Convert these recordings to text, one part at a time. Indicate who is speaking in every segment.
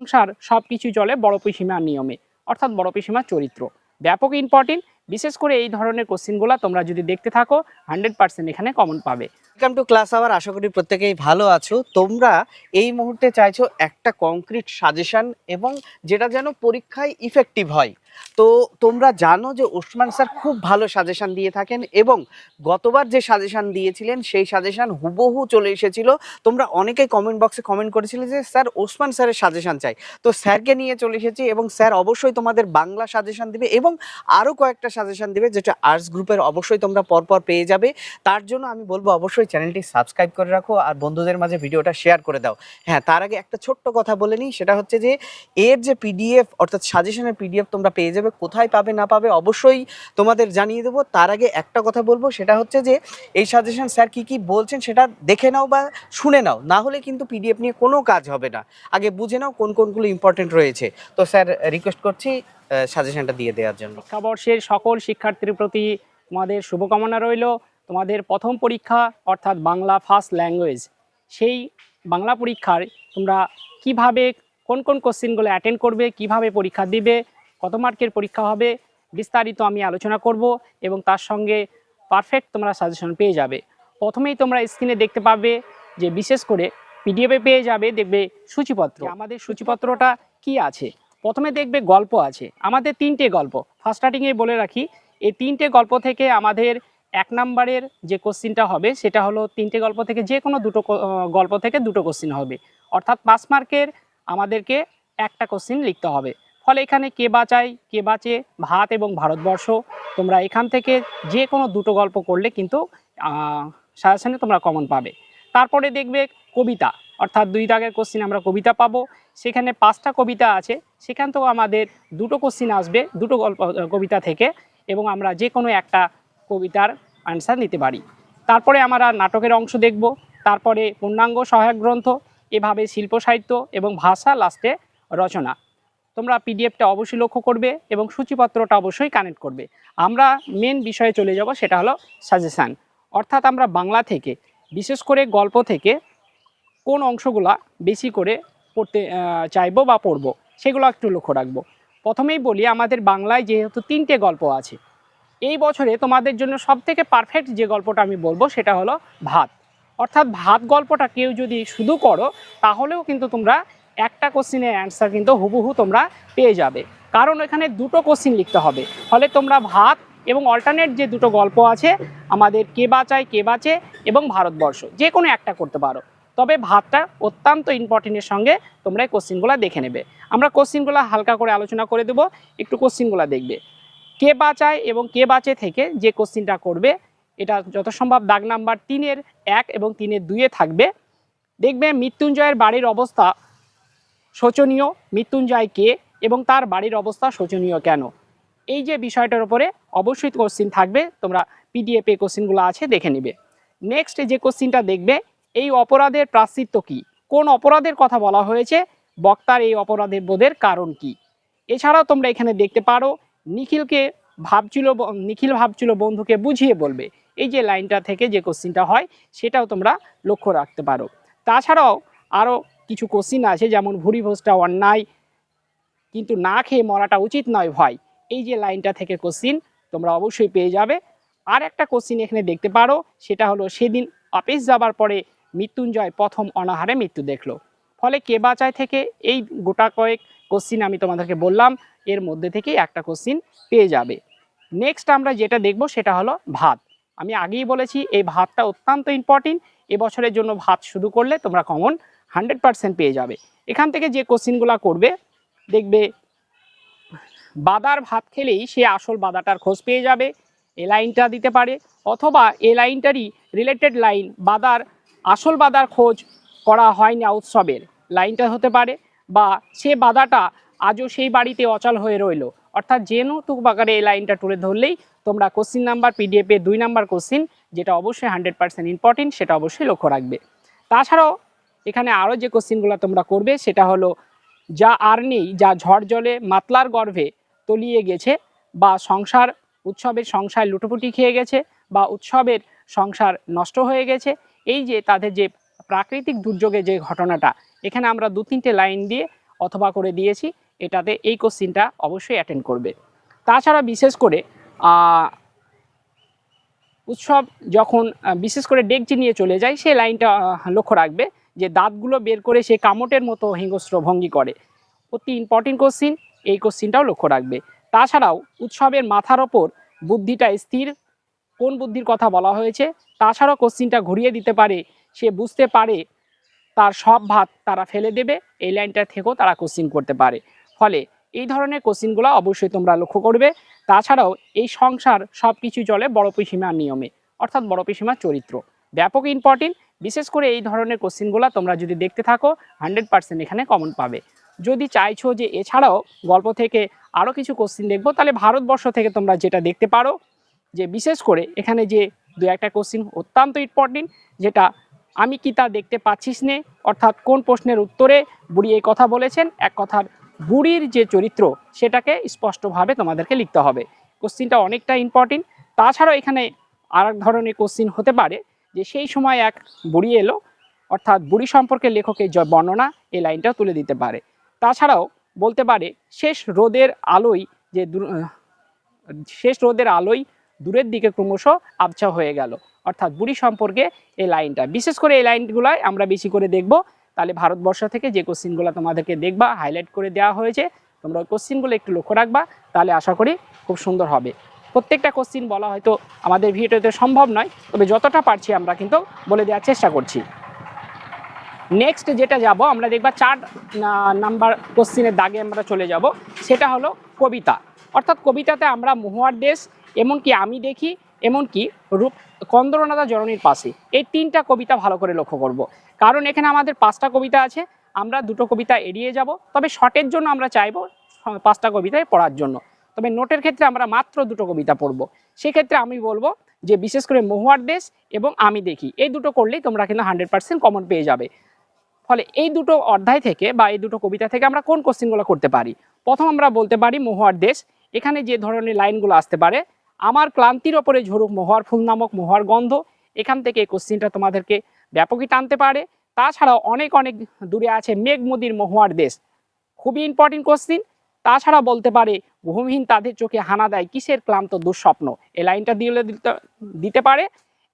Speaker 1: সংসার সব চলে বড় পিসিমার নিয়মে, অর্থাৎ বড় পিসিমার চরিত্র। ব্যাপক ইম্পর্টেন্ট বিশেষ করে এই ধরনের কোশ্চেনগুলো তোমরা যদি দেখতে থাকো হান্ড্রেড পার্সেন্ট এখানে কমন পাবে।
Speaker 2: ওয়েলকাম টু ক্লাস আওয়ার আশা করি প্রত্যেকেই ভালো আছো। তোমরা এই মুহূর্তে চাইছো একটা কংক্রিট সাজেশান এবং যেটা যেন পরীক্ষায় ইফেক্টিভ হয়। তো তোমরা জানো যে ওসমান স্যার খুব ভালো সাজেশন দিয়ে থাকেন এবং গতবার যে সাজেশন দিয়েছিলেন, সেই সাজেশান হুবহু চলে এসেছিল। তোমরা অনেকেই কমেন্ট বক্সে কমেন্ট করেছিলে যে, স্যার, ওসমান স্যারের সাজেশান চাই। তো স্যারকে নিয়ে চলে এসেছি এবং স্যার অবশ্যই তোমাদের বাংলা সাজেশান দিবে এবং আরও কয়েকটা সাজেশান দিবে, যেটা আর্টস গ্রুপের অবশ্যই তোমরা পরপর পেয়ে যাবে। তার জন্য আমি বলব, অবশ্যই চ্যানেলটি সাবস্ক্রাইব করে রাখো আর বন্ধুদের মাঝে ভিডিওটা শেয়ার করে দাও। হ্যাঁ তার আগে একটা ছোট্ট কথা বলে নিই, সেটা হচ্ছে যে, এর যে পিডিএফ অর্থাৎ সাজেশনের পিডিএফ তোমরা পেয়ে যাবে, কোথায় পাবে, না পাবে, অবশ্যই তোমাদের জানিয়ে দেবো। তার আগে একটা কথা বলব, সেটা হচ্ছে যে, এই সাজেশন স্যার কি কি বলছেন সেটা দেখে নাও বা শুনে নাও, না হলে কিন্তু পিডিএফ নিয়ে কোনো কাজ হবে না। আগে বুঝে নাও কোন কোনগুলো ইম্পর্টেন্ট রয়েছে। তো স্যার রিকোয়েস্ট করছি সাজেশনটা দিয়ে দেওয়ার জন্য।
Speaker 1: শিক্ষাবর্ষের সকল শিক্ষার্থীর প্রতি তোমাদের শুভকামনা রইল। তোমাদের প্রথম পরীক্ষা অর্থাৎ বাংলা ফার্স্ট ল্যাঙ্গুয়েজ সেই বাংলা পরীক্ষার তোমরা কীভাবে, কোন কোন কোশ্চেনগুলো অ্যাটেন্ড করবে, কীভাবে পরীক্ষা দিবে, কত মার্কের পরীক্ষা হবে, বিস্তারিত আমি আলোচনা করব এবং তার সঙ্গে পারফেক্ট তোমরা সাজেশন পেয়ে যাবে। প্রথমেই তোমরা স্ক্রিনে দেখতে পাবে যে বিশেষ করে পিডিএফে পেয়ে যাবে, দেখবে সূচিপত্র। আমাদের সূচিপত্রটা কি আছে? প্রথমে দেখবে গল্প আছে। আমাদের তিনটে গল্প। ফার্স্ট স্টার্টিংয়ে বলে রাখি, এই তিনটে গল্প থেকে আমাদের এক নাম্বারের যে কোশ্চিনটা হবে, সেটা হলো তিনটে গল্প থেকে যে কোনো দুটো গল্প থেকে দুটো কোশ্চিন হবে। অর্থাৎ পাঁচ মার্কের আমাদেরকে একটা কোশ্চিন লিখতে হবে। ফলে এখানে কে বাঁচায়, কে বাঁচে ভাত এবং ভারতবর্ষ। তোমরা এখান থেকে যে কোনো দুটো গল্প করলে কিন্তু সাজেশনে তোমরা কমন পাবে। তারপরে দেখবে কবিতা। অর্থাৎ দুই দাগের কোশ্চিন আমরা কবিতা পাবো। সেখানে পাঁচটা কবিতা আছে। সেখান থেকেও আমাদের দুটো কোশ্চিন আসবে, দুটো গল্প কবিতা থেকে। এবং আমরা যে কোনো একটা কবিতার আনসার নিতে পারি। তারপরে আমরা নাটকের অংশ দেখব, তারপরে পূর্ণাঙ্গ সহায়ক গ্রন্থ, এভাবে শিল্প সাহিত্য এবং ভাষা লাস্টে রচনা। তোমরা পিডিএফটা অবশ্যই লক্ষ্য করবে এবং সূচিপত্রটা অবশ্যই কানেক্ট করবে। আমরা মেন বিষয়ে চলে যাব, সেটা হলো সাজেশান অর্থাৎ আমরা বাংলা থেকে, বিশেষ করে গল্প থেকে, কোন অংশগুলা বেশি করে পড়তে চাইব বা পড়ব, সেগুলো একটু লক্ষ্য রাখব। প্রথমেই বলি, আমাদের বাংলায় যেহেতু তিনটে গল্প আছে এই বছরে তোমাদের জন্য সবথেকে পারফেক্ট যে গল্পটা আমি বলব সেটা হলো ভাত। অর্থাৎ ভাত গল্পটা কেউ যদি শুধু করো, তাহলেও কিন্তু তোমরা একটা কোশ্চিনের অ্যান্সার কিন্তু হুবহু তোমরা পেয়ে যাবে। কারণ এখানে দুটো কোশ্চিন লিখতে হবে। ফলে তোমরা ভাত এবং অল্টারনেট যে দুটো গল্প আছে, আমাদের কে বাঁচায়, কে বাঁচে এবং ভারতবর্ষ, যে কোনো একটা করতে পারো। তবে ভাতটা অত্যন্ত ইম্পর্টেন্টের সঙ্গে তোমরা এই কোশ্চিনগুলো দেখে নেবে। আমরা কোশ্চিনগুলো হালকা করে আলোচনা করে দেবো, একটু কোশ্চিনগুলো দেখবে। কে বাঁচায় এবং কে বাঁচে থেকে যে কোশ্চিনটা করবে, এটা যত সম্ভব দাগ নাম্বার তিনের এক এবং তিনের দুইয়ে থাকবে। দেখবে মৃত্যুঞ্জয়ের বাড়ির অবস্থা শোচনীয়, মৃত্যুঞ্জয় কে এবং তার বাড়ির অবস্থা শোচনীয় কেন? এই যে বিষয়টার উপরে অবশ্যই কোশ্চিন থাকবে, তোমরা পিডিএফে কোশ্চিনগুলো আছে, দেখে নেবে। নেক্সট যে কোশ্চিনটা দেখবে, এই অপরাধের প্রাশ্চিত্য কি? কোন অপরাধের কথা বলা হয়েছে? বক্তার এই অপরাধের বোধের কারণ কি? এছাড়াও তোমরা এখানে দেখতে পারো নিখিলকে ভাবছিল নিখিল ভাবছিল বন্ধুকে বুঝিয়ে বলবে। এই যে লাইনটা থেকে যে কোশ্চিনটা হয়, সেটাও তোমরা লক্ষ্য রাখতে পারো। তাছাড়াও আরও কিছু কোশ্চিন আছে, যেমন ভুরিভোজটা অন্যায়, কিন্তু না খেয়ে মরাটা উচিত নয় ভয়। এই যে লাইনটা থেকে কোশ্চিন তোমরা অবশ্যই পেয়ে যাবে। আর একটা কোশ্চিন এখানে দেখতে পারো, সেটা হলো, সেদিন অফিস যাবার পরে মৃত্যুঞ্জয় প্রথম অনাহারে মৃত্যু দেখল। ফলে কে বাঁচায় থেকে এই গোটা কয়েক কোশ্চিন আমি তোমাদেরকে বললাম। এর মধ্যে থেকেই একটা কোশ্চিন পেয়ে যাবে। নেক্সট আমরা যেটা দেখব সেটা হলো ভাত। আমি আগেই বলেছি, এই ভাতটা অত্যন্ত ইম্পর্টেন্ট এবছরের জন্য ভাত শুরু করলে তোমরা কমন হান্ড্রেড পারসেন্ট পেয়ে যাবে। এখান থেকে যে কোশ্চিনগুলো করবে, দেখবে বাদার ভাত খেলেই সে আসল বাদাটার খোঁজ পেয়ে যাবে, এ লাইনটা দিতে পারে, অথবা এ লাইনটারই রিলেটেড লাইন বাদার, আসল বাদার খোঁজ করা হয় না উৎসবের। লাইনটা হতে পারে, বা সে বাদাটা আজও সেই বাড়িতে অচল হয়ে রইল। অর্থাৎ জেনু তুক বাগারে এই লাইনটা তুলে ধরলেই তোমরা কোশ্চিন নাম্বার, পিডিএফে দুই নাম্বার কোশ্চিন, যেটা অবশ্যই হান্ড্রেড পার্সেন্ট ইম্পর্টেন্ট সেটা অবশ্যই লক্ষ্য রাখবে। তাছাড়াও এখানে আরও যে কোশ্চিনগুলো তোমরা করবে, সেটা হলো, যা আর নেই, যা ঝড় জলে মাতলার গর্ভে তলিয়ে গেছে, বা সংসার, উৎসবের সংসার লুটোপুটি খেয়ে গেছে, বা উৎসবের সংসার নষ্ট হয়ে গেছে, এই যে তাদের যে প্রাকৃতিক দুর্যোগে যে ঘটনাটা, এখানে আমরা দু তিনটে লাইন দিয়ে অথবা করে দিয়েছি। এটাতে এই কোশ্চিনটা অবশ্যই অ্যাটেন্ড করবে। তাছাড়া বিশেষ করে উৎসব যখন বিশেষ করে ডেকচি নিয়ে চলে যায়, সেই লাইনটা লক্ষ্য রাখবে যে দাঁতগুলো বের করে সে কামটের মতো হিংস্র ভঙ্গি করে। অতি ইম্পর্টেন্ট কোশ্চিন এই কোশ্চিনটাও লক্ষ্য রাখবে। তাছাড়াও উৎসবের মাথার ওপর বুদ্ধিটা স্থির, কোন বুদ্ধির কথা বলা হয়েছে, তাছাড়াও কোশ্চিনটা ঘুরিয়ে দিতে পারে, সে বুঝতে পারে, তার সব ভাত তারা ফেলে দেবে, এই লাইনটা থেকেও তারা কোশ্চিন করতে পারে। ফলে এই ধরনের কোশ্চিনগুলো অবশ্যই তোমরা লক্ষ্য করবে। তাছাড়াও এই সংসার সব কিছু চলে বড় পিসিমার নিয়মে, অর্থাৎ বড় পিসিমার চরিত্র। ব্যাপক ইম্পর্টেন্ট বিশেষ করে এই ধরনের কোশ্চিনগুলো তোমরা যদি দেখতে থাকো হান্ড্রেড পার্সেন্ট এখানে কমন পাবে। যদি চাইছো যে এছাড়াও গল্প থেকে আরও কিছু কোশ্চিন দেখব, তাহলে ভারতবর্ষ থেকে তোমরা যেটা দেখতে পারো, যে বিশেষ করে এখানে যে দু একটা কোশ্চিন অত্যন্ত ইম্পর্টেন্ট যেটা আমি কি তা দেখতে পাচ্ছিস নে? অর্থাৎ কোন প্রশ্নের উত্তরে বুড়ি এই কথা বলেছেন, এক কথার বুড়ির যে চরিত্র, সেটাকে স্পষ্টভাবে তোমাদেরকে লিখতে হবে। কোশ্চিনটা অনেকটা ইম্পর্টেন্ট তাছাড়াও এখানে আর এক ধরনের কোশ্চিন হতে পারে, যে সেই সময় এক বুড়ি এলো, অর্থাৎ বুড়ি সম্পর্কে লেখকের বর্ণনা, এই লাইনটাও তুলে দিতে পারে। তাছাড়াও বলতে পারে, শেষ রোদের আলোয় যে শেষ রোদের আলোয় দূরের দিকে ক্রমশ আবছা হয়ে গেল। অর্থাৎ বুড়ি সম্পর্কে এই লাইনটা। বিশেষ করে এই লাইনগুলোই আমরা বেশি করে দেখব তাহলে ভারতবর্ষ থেকে যে কোশ্চিনগুলো তোমাদেরকে দেখবা হাইলাইট করে দেওয়া হয়েছে, তোমরা ওই কোশ্চিনগুলো একটু লক্ষ্য রাখবা, তাহলে আশা করি খুব সুন্দর হবে। প্রত্যেকটা কোশ্চিন বলা হয়তো আমাদের ভিডিওতে সম্ভব নয়, তবে যতটা পারছি আমরা কিন্তু বলে দেওয়ার চেষ্টা করছি। নেক্সট যেটা যাব, আমরা দেখবা চার নাম্বার কোশ্চিনের দাগে আমরা চলে যাব, সেটা হলো কবিতা। অর্থাৎ কবিতাতে আমরা মহুয়ার দেশ, এমনকি আমি দেখি এমনকি রূপ কন্দরনাথা জননীর পাশে এই তিনটা কবিতা ভালো করে লক্ষ্য করব। কারণ এখানে আমাদের পাঁচটা কবিতা আছে, আমরা দুটো কবিতা এড়িয়ে যাব, তবে শর্টের জন্য আমরা চাইব পাঁচটা কবিতায় পড়ার জন্য। তবে নোটের ক্ষেত্রে আমরা মাত্র দুটো কবিতা পড়ব। সেক্ষেত্রে আমি বলব যে, বিশেষ করে মহুয়ার দেশ এবং আমি দেখি। এই দুটো করলেই তোমরা কিন্তু হান্ড্রেড পার্সেন্ট কমন পেয়ে যাবে। ফলে এই দুটো অধ্যায় থেকে বা এই দুটো কবিতা থেকে আমরা কোন কোশ্চেনগুলো করতে পারি? প্রথম আমরা বলতে পারি মহুয়ার দেশ। এখানে যে ধরনের লাইনগুলো আসতে পারে আমার ক্লান্তির ওপরে ঝরুক মহুয়ার ফুল নামক মহুয়ার গন্ধ, এখান থেকে কোশ্চেনটা তোমাদেরকে ব্যাপকই টানতে পারে। তাছাড়াও অনেক অনেক দূরে আছে মেঘমদির মহুয়ার দেশ। খুবই ইম্পর্টেন্ট কোশ্চিন তাছাড়া বলতে পারে ঘুমহীন তাদের চোখে হানা দেয় কিসের ক্লান্ত দুঃস্বপ্ন? এ লাইনটা দিলে দিতে- দিতে পারে।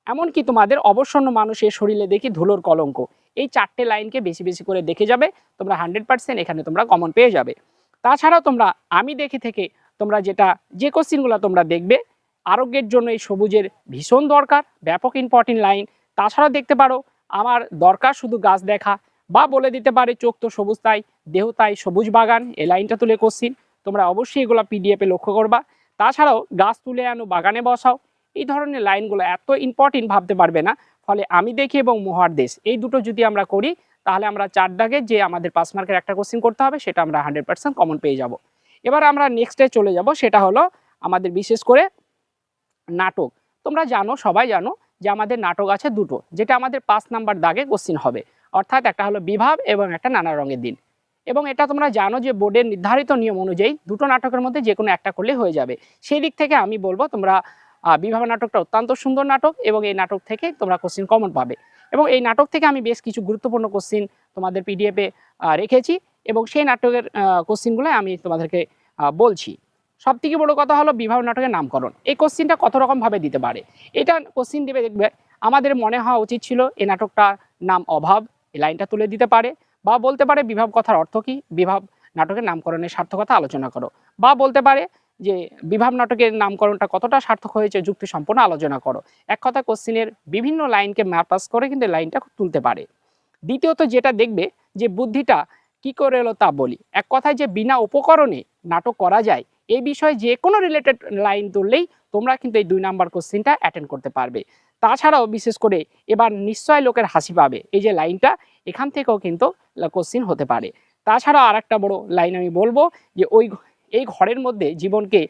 Speaker 1: এমনকি তোমাদের অবসন্ন মানুষের শরীরে দেখি ধুলোর কলঙ্ক। এই চারটে লাইনকে বেশি বেশি করে দেখে যাবে। তোমরা হান্ড্রেড পার্সেন্ট এখানে তোমরা কমন পেয়ে যাবে। তাছাড়াও তোমরা, আমি দেখে থেকে তোমরা যেটা, যে কোশ্চিনগুলো তোমরা দেখবে আরোগ্যের জন্য এই সবুজের ভীষণ দরকার, ব্যাপক ইম্পর্টেন্ট লাইন তাছাড়াও দেখতে পারো, আমার দরকার শুধু গাছ দেখা বা বলে দিতে পারে চোখ তো সবুজ তাই, দেহ তাই, সবুজ বাগান, এই লাইনটা তুলে কোশ্চিন তোমরা অবশ্যই এগুলো পিডিএফে লক্ষ্য করবা। তাছাড়াও গাছ তুলে আনো, বাগানে বসাও, এই ধরনের লাইনগুলো এত ইম্পর্টেন্ট ভাবতে পারবে না। ফলে আমি দেখি এবং মোহার দেশ, এই দুটো যদি আমরা করি, তাহলে আমরা চার দাগে যে আমাদের পাঁচ মার্কের একটা কোশ্চিন করতে হবে, সেটা আমরা হান্ড্রেড পার্সেন্ট কমন পেয়ে যাব। এবার আমরা নেক্সটে চলে যাব, সেটা হলো আমাদের বিশেষ করে নাটক। তোমরা জানো, সবাই জানো যে আমাদের নাটক আছে দুটো, যেটা আমাদের পাঁচ নাম্বার দাগে কোশ্চিন হবে। অর্থাৎ একটা হলো বিভাব এবং একটা নানা রঙের দিন। এবং এটা তোমরা জানো যে বোর্ডের নির্ধারিত নিয়ম অনুযায়ী দুটো নাটকের মধ্যে যে কোনো একটা করলে হয়ে যাবে। সেই দিক থেকে আমি বলব তোমরা বিবাহ নাটকটা অত্যন্ত সুন্দর নাটক এবং এই নাটক থেকে তোমরা কোশ্চিন কমন পাবে। এবং এই নাটক থেকে আমি বেশ কিছু গুরুত্বপূর্ণ কোশ্চিন তোমাদের পিডিএফে রেখেছি এবং সেই নাটকের কোশ্চিনগুলো আমি তোমাদেরকে বলছি। সব থেকে বড় কথা হলো বিবাহ নাটকের নামকরণ। এই কোশ্চিনটা কত রকমভাবে দিতে পারে? এটা কোশ্চিন দেবে দেখবে, আমাদের মনে হওয়া উচিত ছিল এ নাটকটার নাম অভাব এই লাইনটা তুলে দিতে পারে বা বলতে পারে বিভাব কথার অর্থ কী? বিভাব নাটকের নামকরণের সার্থকতা আলোচনা করো। বা বলতে পারে যে বিভাব নাটকের নামকরণটা কতটা সার্থক হয়েছে যুক্তি সম্পন্ন আলোচনা করো। এক কথা কোশ্চিনের বিভিন্ন লাইনকে ম্যাপাস করে কিন্তু লাইনটা তুলতে পারে। দ্বিতীয়ত যেটা দেখবে যে বুদ্ধিটা কি করে এলো তা বলি। এক কথায় যে বিনা উপকরণে নাটক করা যায় এই বিষয়ে যে কোনো রিলেটেড লাইন তুললেই তোমরা কিন্তু এই দুই নাম্বার কোশ্চিনটা অ্যাটেন্ড করতে পারবে। তাছাড়াও বিশেষ করে এবার নিশ্চয় লোকের হাসি পাবে। এই যে লাইনটা এখান থেকেও কিন্তু কোশ্চিন হতে পারে। তাছাড়াও আর একটা বড় লাইন আমি বলব যে ওই এই ঘরের মধ্যে জীবনকে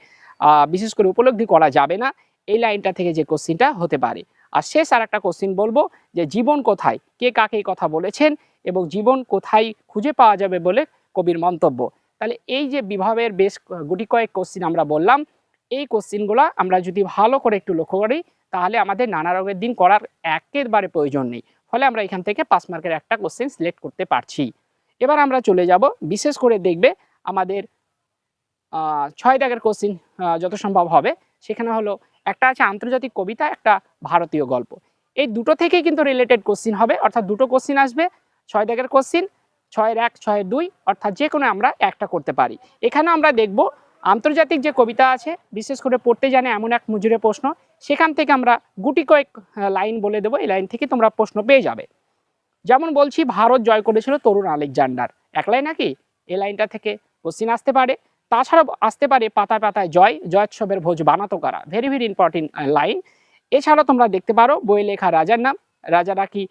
Speaker 1: বিশেষ করে উপলব্ধি করা যাবে না। এই লাইনটা থেকে যে কোশ্চিনটা হতে পারে। আর শেষ আর একটা কোশ্চিন বলব যে জীবন কোথায়? কে কাকে কথা বলেছেন? এবং জীবন কোথায় খুঁজে পাওয়া যাবে বলে কবির মন্তব্য। তাহলে এই যে বিভাবের বেশ গুটি কয়েক কোশ্চিন আমরা বললাম, এই কোশ্চিনগুলো আমরা যদি ভালো করে একটু লক্ষ্য করি, তাহলে আমাদের নানা রোগের দিন করার একেবারে প্রয়োজন নেই। ফলে আমরা এখান থেকে পাঁচ মার্কের একটা কোশ্চেন সিলেক্ট করতে পারছি। এবার আমরা চলে যাব, বিশেষ করে দেখবে আমাদের ছয় দাগের কোশ্চিন যত সম্ভব হবে, সেখানে হলো, একটা আছে আন্তর্জাতিক কবিতা, একটা ভারতীয় গল্প। এই দুটো থেকেই কিন্তু রিলেটেড কোশ্চিন হবে, অর্থাৎ দুটো কোশ্চিন আসবে, ছয় দাগের কোশ্চিন ছয়ের এক, ছয়ের দুই, অর্থাৎ যে কোনো আমরা একটা করতে পারি। এখানে আমরা দেখব আন্তর্জাতিক যে কবিতা আছে, বিশেষ করে পড়তে জানে এমন এক মজুরে প্রশ্ন, সেখান থেকে আমরা গুটি কয়েক লাইন বলে দেবো, এই লাইন থেকে তোমরা প্রশ্ন পেয়ে যাবে। যেমন বলছি, ভারত জয় করেছিল তরুণ আলেকজান্ডার। এক লাইন নাকি? এই লাইনটা থেকে কোশ্চিন আসতে পারে। তাছাড়াও আসতে পারে পাতায় পাতায় জয়, জয়োৎসবের ভোজ বানাতো কারা? ভেরি ভেরি ইম্পর্টেন্ট লাইন এছাড়াও তোমরা দেখতে পারো বই লেখা রাজার নাম। রাজারা কি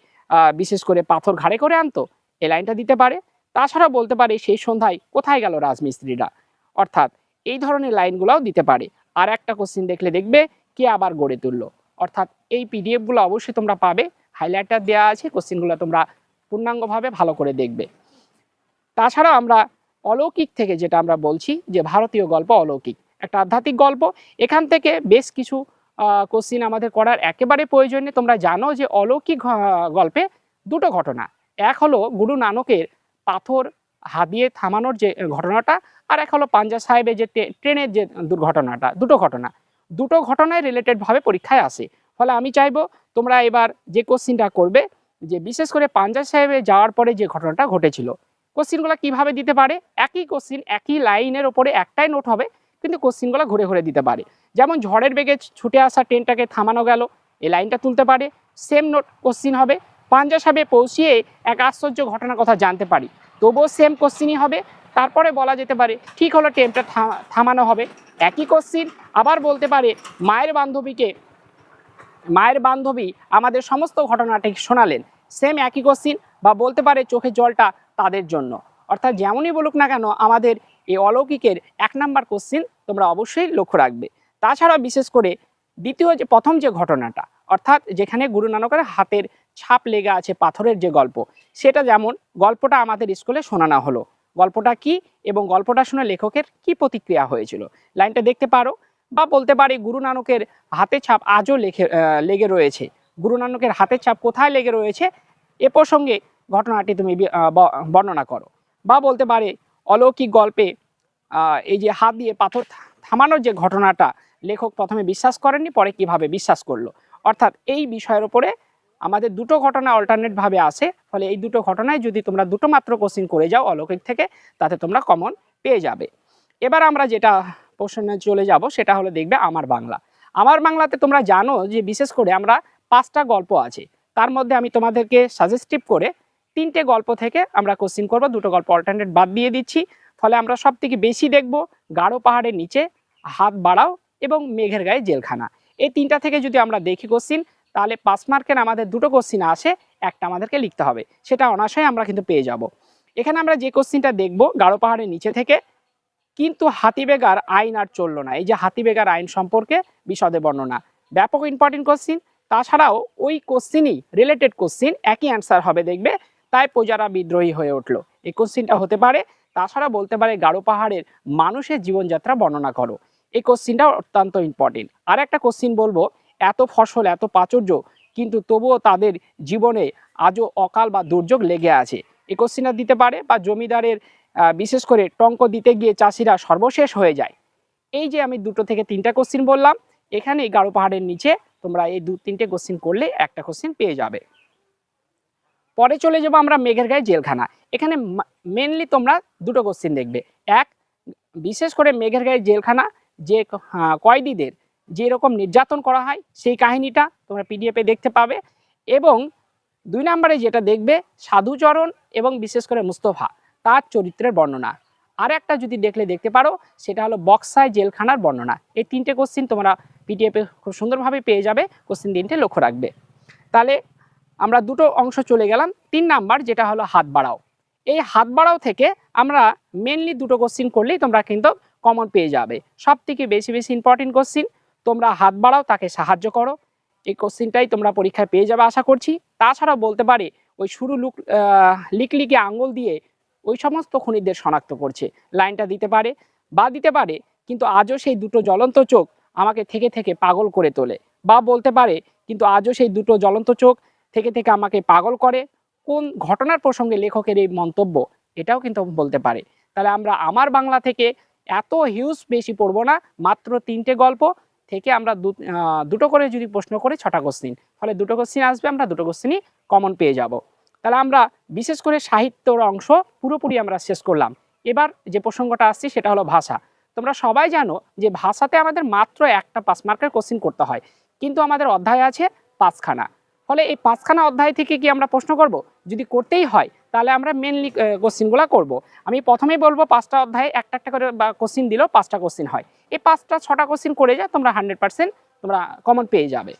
Speaker 1: বিশেষ করে পাথর ঘাড়ে করে আনতো? এই লাইনটা দিতে পারে। তাছাড়া বলতে পারে সেই সন্ধ্যায় কোথায় গেল রাজমিস্ত্রিরা? অর্থাৎ এই ধরনের লাইনগুলোও দিতে পারে। আর একটা কোশ্চিন দেখলে দেখবে, কে আবার গড়ে তুললো? অর্থাৎ এই পিডিএফগুলো অবশ্যই তোমরা পাবে। হাইলাইটার দেওয়া আছে কোশ্চিনগুলো তোমরা পূর্ণাঙ্গভাবে ভালো করে দেখবে। তাছাড়া আমরা অলৌকিক থেকে যেটা আমরা বলছি, যে ভারতীয় গল্প অলৌকিক। একটা আধ্যাত্মিক গল্প। এখান থেকে বেশ কিছু কোশ্চিন আমাদের করার একেবারে প্রয়োজনীয়। তোমরা জানো যে অলৌকিক গল্পে দুটো ঘটনা। এক হলো গুরু নানকের পাথর হাদিয়ে থামানোর যে ঘটনাটা, আর এক হলো পাঞ্জা সাহেবের যে ট্রেনের যে দুর্ঘটনাটা, দুটো ঘটনা। দুটো ঘটনায় রিলেটেডভাবে পরীক্ষায় আসে। ফলে আমি চাইব তোমরা এবার যে কোশ্চিনটা করবে, যে বিশেষ করে পাঞ্জা সাহেবে যাওয়ার পরে যে ঘটনাটা ঘটেছিল কোশ্চিনগুলো কীভাবে দিতে পারে? একই কোশ্চিন একই লাইনের ওপরে একটাই নোট হবে, কিন্তু কোশ্চিনগুলো ঘুরে ঘুরে দিতে পারে। যেমন ঝড়ের বেগে ছুটে আসা ট্রেনটাকে থামানো গেল, এই লাইনটা তুলতে পারে সেম নোট কোশ্চিন হবে। পাঞ্জা সাহেবে পৌঁছিয়ে এক আশ্চর্য ঘটনার কথা জানতে পারি। তবুও সেম কোশ্চিনই হবে। তারপরে বলা যেতে পারে, ঠিক হলো থামা- থামানো হবে। একই কোশ্চিন আবার বলতে পারে, মায়ের বান্ধবীকে, মায়ের বান্ধবী আমাদের সমস্ত ঘটনাটি শোনালেন। সেম একই কোশ্চিন বা বলতে পারে চোখের জলটা তাদের জন্য। অর্থাৎ যেমনই বলুক না কেন, আমাদের এই অলৌকিকের এক নাম্বার কোশ্চিন তোমরা অবশ্যই লক্ষ্য রাখবে। তাছাড়া বিশেষ করে দ্বিতীয় যে, প্রথম যে ঘটনাটা, অর্থাৎ যেখানে গুরু নানকের হাতের ছাপ লেগে আছে পাথরের যে গল্প, সেটা যেমন গল্পটা আমাদের স্কুলে শোনানো হলো। গল্পটা কি এবং গল্পটা শুনে লেখকের কি প্রতিক্রিয়া হয়েছিল? লাইনটা দেখতে পারো। বা বলতে পারি গুরু নানকের হাতের ছাপ আজও লেখে লেগে রয়েছে। গুরু নানকের হাতের ছাপ কোথায় লেগে রয়েছে? এ প্রসঙ্গে ঘটনাটি তুমি বর্ণনা করো। বা বলতে পারে অলৌকিক গল্পে এই যে হাত দিয়ে পাথর থামানোর যে ঘটনাটা লেখক প্রথমে বিশ্বাস করেননি, পরে কীভাবে বিশ্বাস করল? অর্থাৎ এই বিষয়ের উপরে আমাদের দুটো ঘটনা অল্টারনেট ভাবে আসে ফলে এই দুটো ঘটনায় যদি তোমরা দুটো মাত্র কোশ্চিন করে যাও অলৌকিক থেকে, তাতে তোমরা কমন পেয়ে যাবে। এবার আমরা যেটা প্রশ্নে চলে যাব, সেটা হলো দেখবে আমার বাংলা। আমার বাংলাতে তোমরা জানো যে বিশেষ করে আমরা পাঁচটা গল্প আছে, তার মধ্যে আমি তোমাদেরকে সাজেস্টিভ করে তিনটে গল্প থেকে আমরা কোশ্চিন করব, দুটো গল্প অল্টারনেট বাদ দিয়ে দিচ্ছি, ফলে আমরা সব থেকে বেশি দেখব গাঢ় পাহাড়ের নিচে, হাত বাড়াও এবং মেঘের গায়ে জেলখানা। এই তিনটা থেকে যদি আমরা দেখি কোশ্চিন তাহলে পাঁচ মার্কের আমাদের দুটো কোশ্চিন আসে, একটা আমাদেরকে লিখতে হবে। সেটা অনাশয় আমরা কিন্তু পেয়ে যাব। এখানে আমরা যে কোশ্চিনটা দেখব গাঢ় পাহাড়ের নিচে থেকে, কিন্তু হাতিবেগার আইন আর চলল না। এই যে হাতিবেগার আইন সম্পর্কে বিশদে বর্ণনা। ব্যাপক ইম্পর্টেন্ট কোশ্চিন তাছাড়াও ওই কোশ্চিনই রিলেটেড কোশ্চিন একই অ্যান্সার হবে দেখবে, তাই প্রজারা বিদ্রোহী হয়ে উঠল। এই কোশ্চিনটা হতে পারে, তাছাড়া বলতে পারে গাঢ় পাহাড়ের মানুষের জীবনযাত্রা বর্ণনা করো। এই কোশ্চিনটা অত্যন্ত ইম্পর্টেন্ট আর একটা কোশ্চিন বলব এত ফসল, এত প্রাচুর্য, কিন্তু তবুও তাদের জীবনে আজও অকাল বা দুর্যোগ লেগে আছে। এই কোশ্চিনটা দিতে পারে বা জমিদারের বিশেষ করে টঙ্ক দিতে গিয়ে চাষিরা সর্বশেষ হয়ে যায়। এই যে আমি দুটো থেকে তিনটা কোশ্চিন বললাম এখানে গাঢ় পাহাড়ের নিচে তোমরা এই দু, তিনটে কোশ্চিন করলে একটা কোশ্চিন পেয়ে যাবে। পরে চলে যাব আমরা মেঘের গায়ে জেলখানা। এখানে মেনলি তোমরা দুটো কোশ্চিন দেখবে। এক, বিশেষ করে মেঘের গায়ে জেলখানা, যে কয়েদিদের যে রকম নির্যাতন করা হয়, সেই কাহিনীটা তোমরা পিডিএফে দেখতে পাবে এবং দুই নম্বরে যেটা দেখবে, সাধুচরণ এবং বিশেষ করে মুস্তফা, তার চরিত্রের বর্ণনা। আর একটা যদি দেখলে দেখতে পারো, সেটা হলো বক্সায় জেলখানার বর্ণনা। এই তিনটে কোশ্চিন তোমরা পিডিএফে খুব সুন্দরভাবে পেয়ে যাবে কোশ্চিন তিনটে লক্ষ্য রাখবে। তাহলে আমরা দুটো অংশ চলে গেলাম। তিন নাম্বার যেটা হলো হাত বাড়াও। এই হাত বাড়াও থেকে আমরা মেনলি দুটো কোশ্চিন করলেই তোমরা কিন্তু কমন পেয়ে যাবে। সব থেকে বেশি বেশি ইম্পর্টেন্ট কোশ্চিন তোমরা হাত বাড়াও, তাকে সাহায্য করো। এই কোশ্চিনটাই তোমরা পরীক্ষায় পেয়ে যাবে আশা করছি। তাছাড়াও বলতে পারে, ওই শুরু লুক লিকলিকে আঙুল দিয়ে ওই সমস্ত খনিদের শনাক্ত করছে। লাইনটা দিতে পারে বা দিতে পারে, কিন্তু আজও সেই দুটো জ্বলন্ত চোখ আমাকে থেকে থেকে পাগল করে তোলে। বা বলতে পারে, কিন্তু আজও সেই দুটো জ্বলন্ত চোখ থেকে থেকে আমাকে পাগল করে। কোন ঘটনার প্রসঙ্গে লেখকের এই মন্তব্য, এটাও কিন্তু বলতে পারে। তাহলে আমরা আমার বাংলা থেকে এত হিউজ বেশি পড়ব না, মাত্র তিনটে গল্প থেকে আমরা দুটো করে যদি প্রশ্ন করে ছটা কোশ্চিন ফলে দুটো কোশ্চিন আসবে, আমরা দুটো কোশ্চিনই কমন পেয়ে যাব। তাহলে আমরা বিশেষ করে সাহিত্যর অংশ পুরোপুরি আমরা শেষ করলাম। এবার যে প্রসঙ্গটা আসছি সেটা হলো ভাষা। তোমরা সবাই জানো যে ভাষাতে আমাদের মাত্র একটা পাঁচ মার্কের কোশ্চিন করতে হয়। কিন্তু আমাদের অধ্যায় আছে পাঁচখানা। ফলে এই পাঁচখানা অধ্যায় থেকে কি আমরা প্রশ্ন করব? যদি করতেই হয় তাহলে আমরা মেনলি কোশ্চিনগুলো করব। আমি প্রথমেই বলব, পাঁচটা অধ্যায়ে একটা একটা করে, বা কোশ্চিন দিলেও পাঁচটা কোশ্চিন হয়। এই পাঁচটা, ছটা কোশ্চিন করে যায় তোমরা হান্ড্রেড পার্সেন্ট তোমরা কমন পেয়ে যাবে।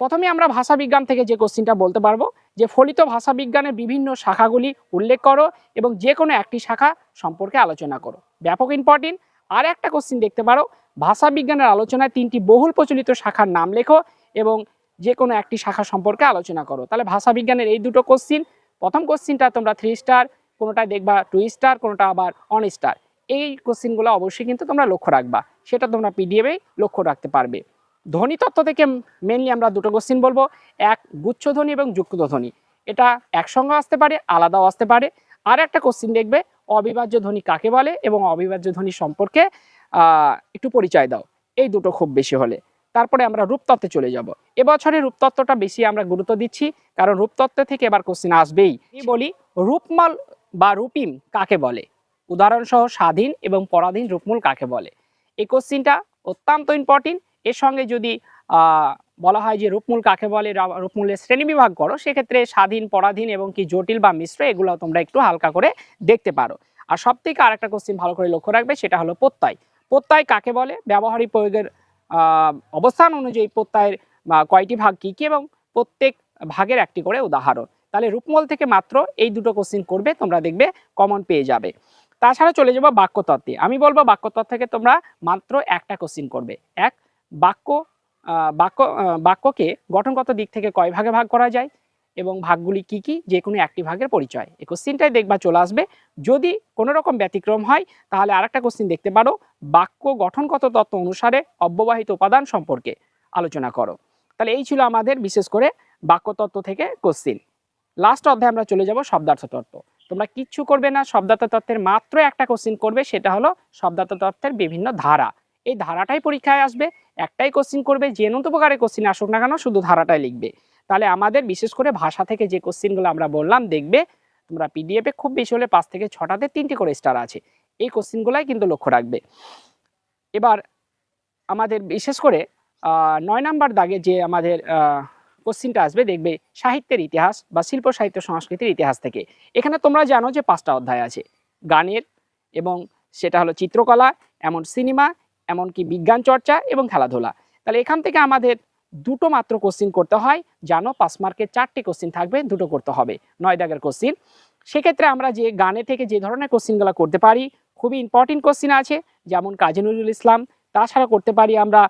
Speaker 1: প্রথমে আমরা ভাষা বিজ্ঞান থেকে যে কোশ্চিনটা বলতে পারব, যে ফলিত ভাষা বিজ্ঞানের বিভিন্ন শাখাগুলি উল্লেখ করো এবং যে কোনো একটি শাখা সম্পর্কে আলোচনা করো। ব্যাপক ইম্পর্টেন্ট আর একটা কোশ্চিন দেখতে পারো, ভাষা বিজ্ঞানের আলোচনায় তিনটি বহুল প্রচলিত শাখার নাম লেখো এবং যে কোনো একটি শাখা সম্পর্কে আলোচনা করো। তাহলে ভাষা বিজ্ঞানের এই দুটো কোশ্চিন প্রথম কোশ্চিনটা তোমরা থ্রি স্টার কোনোটায় দেখবা টু স্টার কোনোটা আবার অন স্টার এই কোশ্চিনগুলো অবশ্যই কিন্তু তোমরা লক্ষ্য রাখবা। সেটা তোমরা পিডিএফে লক্ষ্য রাখতে পারবে। ধ্বনি তত্ত্ব থেকে মেনলি আমরা দুটো কোশ্চিন বলব। এক গুচ্ছধ্বনি এবং যুক্ত ধ্বনি। এটা একসঙ্গে আসতে পারে, আলাদাও আসতে পারে। আর একটা কোশ্চিন দেখবে, অবিভাজ্য ধ্বনি কাকে বলে এবং অবিভাজ্য ধ্বনি সম্পর্কে একটু পরিচয় দাও। এই দুটো খুব বেশি হলে। তারপরে আমরা রূপতত্ত্বে চলে যাব। এবছরে রূপতত্ত্বটা বেশি আমরা গুরুত্ব দিচ্ছি, কারণ রূপতত্ত্ব থেকে এবার কোশ্চিন আসবেই। বলি? রূপমাল বা রূপিম কাকে বলে? উদাহরণসহ স্বাধীন এবং পরাধীন রূপমূল কাকে বলে? এই কোশ্চিনটা অত্যন্ত ইম্পর্টেন্ট এর সঙ্গে যদি বলা হয় যে রূপমূল কাকে বলে, রা- শ্রেণি বিভাগ করো, সেক্ষেত্রে স্বাধীন, পরাধীন এবং কি জটিল বা মিশ্র, এগুলো তোমরা একটু হালকা করে দেখতে পারো। আর সব থেকে আরেকটা কোশ্চিন ভালো করে লক্ষ্য রাখবে, সেটা হলো প্রত্যয়। প্রত্যয় কাকে বলে? ব্যবহারিক প্রয়োগের অবস্থান অনুযায়ী প্রত্যয়ের কয়টি ভাগ কী কী এবং প্রত্যেক ভাগের একটি করে উদাহরণ। তাহলে রূপমল থেকে মাত্র এই দুটো কোশ্চিন করবে, তোমরা দেখবে কমন পেয়ে যাবে। তাছাড়া চলে যাব বাক্যতত্ত্বে। আমি বলব বাক্যতত্ত্ব থেকে তোমরা মাত্র একটা কোশ্চিন করবে। এক, বাক্য বাক্য বাক্যকে গঠনগত দিক থেকে কয় ভাগে ভাগ করা যায়? এবং ভাগগুলি কি কি? যে কোনো একটি ভাগের পরিচয়। এই কোশ্চিনটাই দেখবা চলে আসবে। যদি কোনো রকম ব্যতিক্রম হয়, তাহলে আরেকটা কোশ্চিন দেখতে পারো। বাক্য গঠনগত তত্ত্ব অনুসারে অব্যবহিত উপাদান সম্পর্কে আলোচনা করো। তাহলে এই ছিল আমাদের বিশেষ করে বাক্যতত্ত্ব থেকে কোশ্চিন লাস্ট অধ্যায়ে আমরা চলে যাব শব্দার্থ তত্ত্ব। তোমরা কিচ্ছু করবে না, শব্দার্থ তত্ত্বের মাত্র একটা কোশ্চিন করবে, সেটা হলো শব্দার্থ তত্ত্বের বিভিন্ন ধারা। এই ধারাটাই পরীক্ষায় আসবে। একটাই কোশ্চিন করবে, যে নতুন প্রকারে কোশ্চিন আসুক না কেন, শুধু ধারাটাই লিখবে। তাহলে আমাদের বিশেষ করে ভাষা থেকে যে কোশ্চিনগুলো আমরা বললাম, দেখবে তোমরা পিডিএফে খুব বেশি হলে পাঁচ থেকে ছটাতে তিনটি করে স্টার আছে। এই কোশ্চিনগুলাই কিন্তু লক্ষ্য রাখবে। এবার আমাদের বিশেষ করে নয় নাম্বার দাগে যে আমাদের কোশ্চিনটা আসবে, দেখবে সাহিত্যের ইতিহাস বা শিল্প, সাহিত্য, সংস্কৃতির ইতিহাস থেকে। এখানে তোমরা জানো যে পাঁচটা অধ্যায় আছে। গানের এবং সেটা হলো চিত্রকলা, এমন সিনেমা, এমনকি বিজ্ঞান চর্চা এবং খেলাধুলা। তাহলে এখান থেকে আমাদের দুটো মাত্র কোশ্চিন করতে হয়। জানো, পাঁচ মার্কের চারটি কোশ্চিন থাকবে, দুটো করতে হবে। নয় দাগের কোশ্চিন সেক্ষেত্রে আমরা যে গানে থেকে যে ধরনের কোশ্চিনগুলো করতে পারি, খুবই ইম্পর্টেন্ট কোশ্চিন আছে, যেমন কাজী নজরুল ইসলাম। তাছাড়া করতে পারি আমরা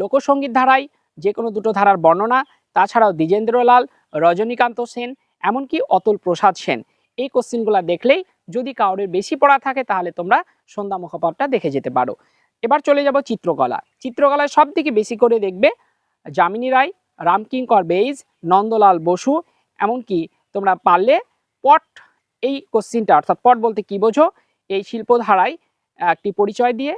Speaker 1: লোকসঙ্গীত ধারায় যে কোনো দুটো ধারার বর্ণনা। তাছাড়াও দ্বিজেন্দ্রলাল রজনীকান্ত সেন, এমনকি অতুল প্রসাদ সেন। এই কোশ্চিনগুলো দেখলেই যদি কাউরের বেশি পড়া থাকে, তাহলে তোমরা সন্ধ্যা মুখপাত্রটা দেখে যেতে পারো। এবার চলে যাব চিত্রকলা চিত্রকলায় সব থেকে বেশি করে দেখবে যামিনী রায়, রামকিঙ্কর বেইজ, নন্দলাল বসু, এমনকি তোমরা পারলে পট এই কোশ্চিনটা অর্থাৎ পট বলতে কি বোঝো? এই শিল্পধারায় একটি পরিচয় দিয়ে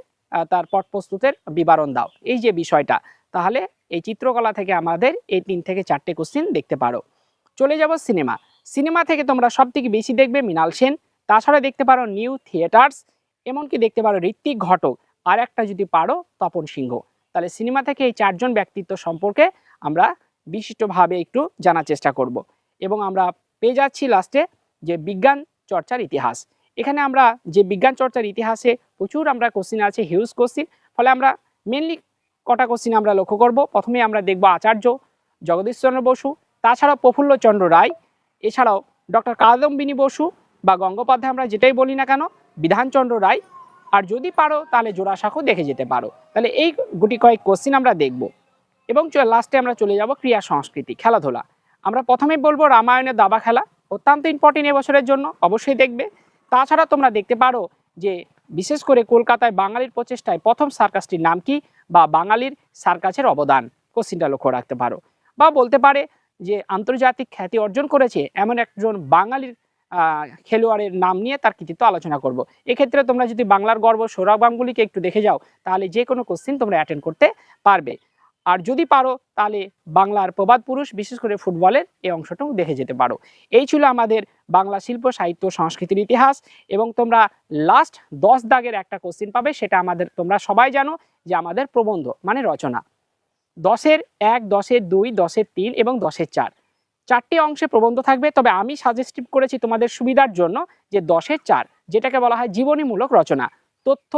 Speaker 1: তার পট প্রস্তুতের বিবরণ দাও। এই যে বিষয়টা, তাহলে এই চিত্রকলা থেকে আমাদের এই তিন থেকে চারটে কোশ্চিন দেখতে পারো। চলে যাব সিনেমা সিনেমা থেকে তোমরা সব থেকে বেশি দেখবে মৃণাল সেন, তাছাড়া দেখতে পারো নিউ থিয়েটার্স, এমনকি দেখতে পারো ঋত্বিক ঘটক। আর একটা যদি পারো, তপন সিংহ। তাহলে সিনেমা থেকে এই চারজন ব্যক্তিত্ব সম্পর্কে আমরা বিশিষ্টভাবে একটু জানার চেষ্টা করব। এবং আমরা পেয়ে যাচ্ছি লাস্টে যে বিজ্ঞান চর্চার ইতিহাস। এখানে আমরা যে বিজ্ঞান চর্চার ইতিহাসে প্রচুর আমরা কোশ্চিন আছে হিউজ কোশ্চিন ফলে আমরা মেনলি কটা কোশ্চিন আমরা লক্ষ্য করব? প্রথমে আমরা দেখব আচার্য জগদীশচন্দ্র বসু, তাছাড়াও প্রফুল্লচন্দ্র রায়, এছাড়াও ডক্টর কাদম্বিনী বসু বা গঙ্গোপাধ্যায় আমরা যেটাই বলি না কেন, বিধানচন্দ্র রায় আর যদি পারো, তাহলে জোড়া জোড়াসাঁকো দেখে যেতে পারো। তাহলে এই গুটি কয়েক কোশ্চিন আমরা দেখব। এবং লাস্টে আমরা চলে যাব ক্রিয়া সংস্কৃতি, খেলাধুলা। আমরা প্রথমে বলব রামায়ণের দাবা খেলা, অত্যন্ত ইম্পর্টেন্ট এবছরের জন্য, অবশ্যই দেখবে। তাছাড়া তোমরা দেখতে পারো যে, বিশেষ করে কলকাতায় বাঙালির প্রচেষ্টায় প্রথম সার্কাসটির নাম কি বা বাঙালির সার্কাসের অবদান কোশ্চিনটা লক্ষ্য রাখতে পারো। বা বলতে পারে যে, আন্তর্জাতিক খ্যাতি অর্জন করেছে এমন একজন বাঙালির খেলোয়াড়ের নাম নিয়ে তার কৃতিত্ব আলোচনা করব। এক্ষেত্রে তোমরা যদি বাংলার গর্ব সৌরভ গাঙ্গুলিকে একটু দেখে যাও, তাহলে যে কোনো কোশ্চিন তোমরা অ্যাটেন্ড করতে পারবে। আর যদি পারো, তাহলে বাংলার প্রবাদ পুরুষ, বিশেষ করে ফুটবলের এই অংশটাও দেখে যেতে পারো। এই ছিল আমাদের বাংলা শিল্প, সাহিত্য, সংস্কৃতির ইতিহাস এবং তোমরা লাস্ট দশ দাগের একটা কোশ্চিন পাবে, সেটা আমাদের তোমরা সবাই জানো যে আমাদের প্রবন্ধ মানে রচনা। দশের এক, দশের দুই, দশের তিন এবং দশের চার। চারটি অংশে প্রবন্ধ থাকবে। তবে আমি সাজেস্টিভ করেছি তোমাদের সুবিধার জন্য যে দশের চার, যেটাকে বলা হয় জীবনীমূলক রচনা। তথ্য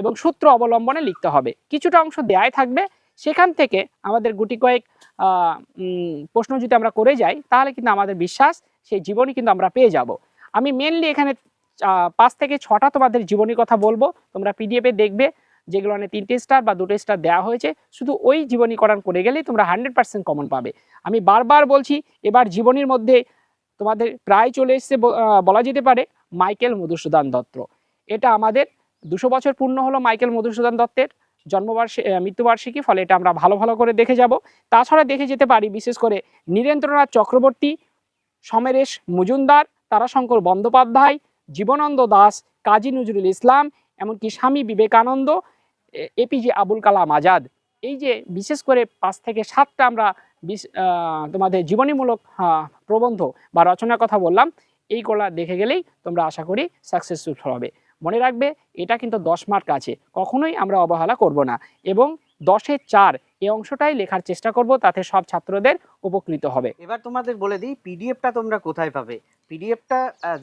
Speaker 1: এবং সূত্র অবলম্বনে লিখতে হবে। কিছুটা অংশ দেয়াই থাকবে। সেখান থেকে আমাদের গুটি কয়েক প্রশ্ন যদি আমরা করে যাই, তাহলে কিন্তু আমাদের বিশ্বাস, সেই জীবনী কিন্তু আমরা পেয়ে যাব। আমি মেনলি এখানে পাঁচ থেকে ছটা তোমাদের জীবনী কথা বলব। তোমরা পিডিএফে দেখবে। যেগুলো মানে তিনটে স্টার বা দুটো স্টার দেওয়া হয়েছে, শুধু ওই জীবনীকরণ করে গেলেই তোমরা হান্ড্রেড পার্সেন্ট কমন পাবে। আমি বারবার বলছি, এবার জীবনীর মধ্যে তোমাদের প্রায় চলে এসছে বলা যেতে পারে মাইকেল মধুসূদন দত্ত। এটা আমাদের দুশো বছর পূর্ণ হলো মাইকেল মধুসূদন দত্তের জন্মবার্ষিকী মৃত্যুবার্ষিকী, ফলে এটা আমরা ভালো ভালো করে দেখে যাব। তাছাড়া দেখে যেতে পারি, বিশেষ করে নীরেন্দ্রনাথ চক্রবর্তী, সমরেশ মজুমদার, তারাশঙ্কর বন্দ্যোপাধ্যায় জীবনন্দ দাস, কাজী নজরুল ইসলাম, এমনকি স্বামী বিবেকানন্দ এপিজে আবুল কালাম আজাদ, এই যে বিশেষ করে পাঁচ থেকে সাতটা আমরা তোমাদের জীবনীমূলক প্রবন্ধ বা রচনার কথা বললাম, এইগুলা দেখে গেলেই তোমরা আশা করি সাকসেসফুল হবে। মনে রাখবে, এটা কিন্তু দশ মার্ক আছে, কখনোই আমরা অবহেলা করব না এবং দশের চার এই অংশটাই লেখার চেষ্টা করব, তাতে সব ছাত্রদের উপকৃত হবে।
Speaker 2: এবার তোমাদের বলে দিই পিডিএফটা তোমরা কোথায় পাবে? পিডিএফটা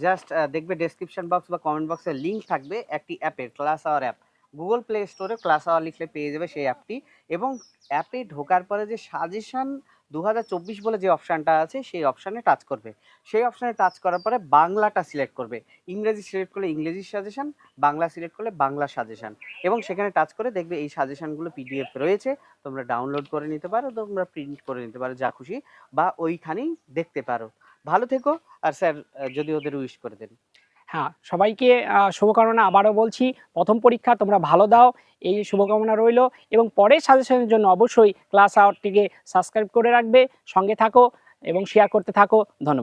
Speaker 2: জাস্ট দেখবে ডেসক্রিপশন বক্স বা কমেন্ট বক্সে লিঙ্ক থাকবে একটি অ্যাপের Class Our app Google Play স্টোরে ক্লাস আওয়ার লিখলে পেয়ে যাবে সেই অ্যাপটি এবং অ্যাপে ঢোকার পরে যে সাজেশান দু হাজার চব্বিশ বলে যে অপশানটা আছে, সেই অপশানে টাচ করবে। সেই অপশানে টাচ করার পরে বাংলাটা সিলেক্ট করবে। ইংরেজি সিলেক্ট করলে ইংরেজি সাজেশান বাংলা সিলেক্ট করলে বাংলা সাজেশান এবং সেখানে টাচ করে দেখবে এই সাজেশানগুলো পিডিএফ রয়েছে। তোমরা ডাউনলোড করে নিতে পারো, তোমরা প্রিন্ট করে নিতে পারো, যা খুশি বা ওইখানেই দেখতে পারো। ভালো থেকো আর স্যার যদি ওদের উইশ করে দেন।
Speaker 1: হ্যাঁ সবাইকে শুভকামনা আবারও বলছি। প্রথম পরীক্ষা তোমরা ভালো দাও, এই শুভকামনা রইল এবং পরের সাজেশনের জন্য অবশ্যই ক্লাস আওয়ারটিকে সাবস্ক্রাইব করে রাখবে। সঙ্গে থাকো এবং শেয়ার করতে থাকো। ধন্যবাদ।